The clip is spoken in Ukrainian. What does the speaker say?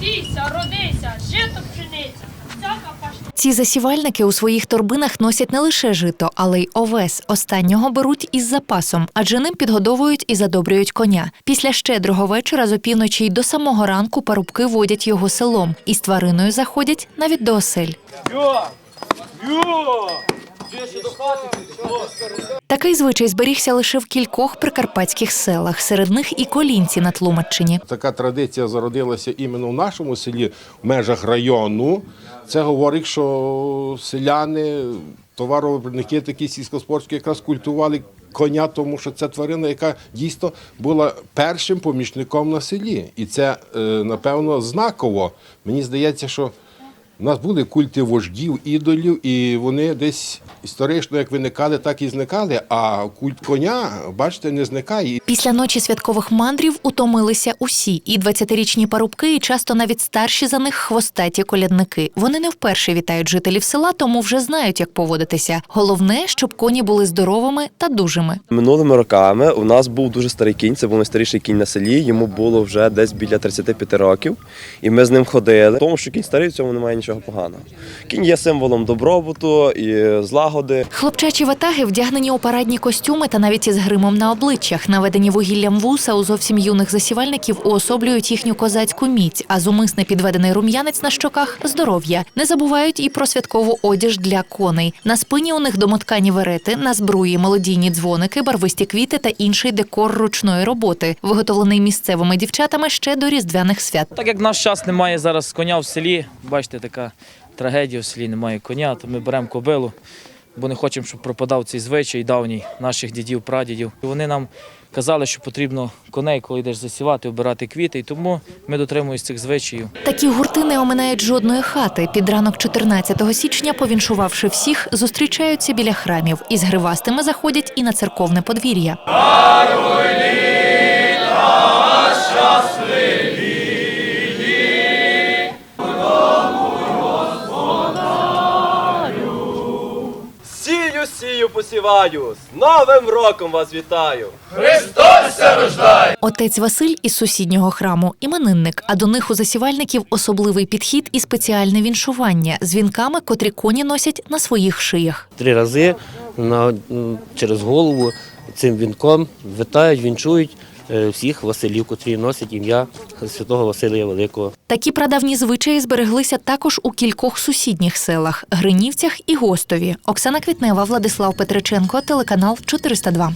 Сійся, родися, жито пшениця. Ці засівальники у своїх торбинах носять не лише жито, але й овес. Останнього беруть із запасом, адже ним підгодовують і задобрюють коня. Після щедрого вечора з опівночі й до самого ранку парубки водять його селом і з твариною заходять навіть до осель. Йо! Йо! Такий звичай зберігся лише в кількох прикарпатських селах, серед них і колінці на Тлумаччині. Така традиція зародилася іменно в нашому селі, в межах району. Це говорить, що селяни, товаровиробники такі сільськоспортські якраз культували коня, тому що це тварина, яка дійсно була першим помічником на селі. І це, е, напевно, знаково. Мені здається, що у нас були культи вождів, ідолів, і вони десь історично як виникали, так і зникали. А культ коня, бачите, не зникає. Після ночі святкових мандрів утомилися усі, і 20-річні парубки, і часто навіть старші за них хвостаті колядники. Вони не вперше вітають жителів села, тому вже знають, як поводитися. Головне, щоб коні були здоровими та дужими. Минулими роками у нас був дуже старий кінь, це був найстаріший кінь на селі. Йому було вже десь біля 35 років, і ми з ним ходили. Тому що кінь старий, в цьому немає нічого поганого. Кінь є символом добробуту і злагоди. Хлопчачі ватаги вдягнені у парадні костюми та навіть із гримом на обличчях. Наведені вугіллям вуса у зовсім юних засівальників уособлюють їхню козацьку міць, а зумисне підведений рум'янець на щоках здоров'я. Не забувають і про святкову одіж для коней. На спині у них домоткані верети, на збруї молодійні дзвоники, барвисті квіти та інший декор ручної роботи, виготовлений місцевими дівчатами ще до різдвяних свят. Так як наш час немає зараз коня в селі, бачите, така трагедія в селі, немає коня, то ми беремо кобилу, бо не хочемо, щоб пропадав цей звичай давній наших дідів, прадідів. І Вони нам казали, що потрібно коней, коли йдеш засівати, обирати квіти, і тому ми дотримуємося цих звичаїв. Такі гурти не оминають жодної хати. Під ранок 14 січня, повіншувавши всіх, зустрічаються біля храмів і з гривастими заходять і на церковне подвір'я. Посіваю! З Новим роком вас вітаю! Отець Василь із сусіднього храму іменинник, а до них у засівальників особливий підхід і спеціальне віншування з вінками, котрі коні носять на своїх шиях. три рази на, через голову цим вінком вітають, вінчують е, всіх Василів, котрі носять ім'я святого Василія Великого. Такі прадавні звичаї збереглися також у кількох сусідніх селах Гринівцях і Гостові. Оксана Квітнева, Владислав Петриченко, телеканал 402.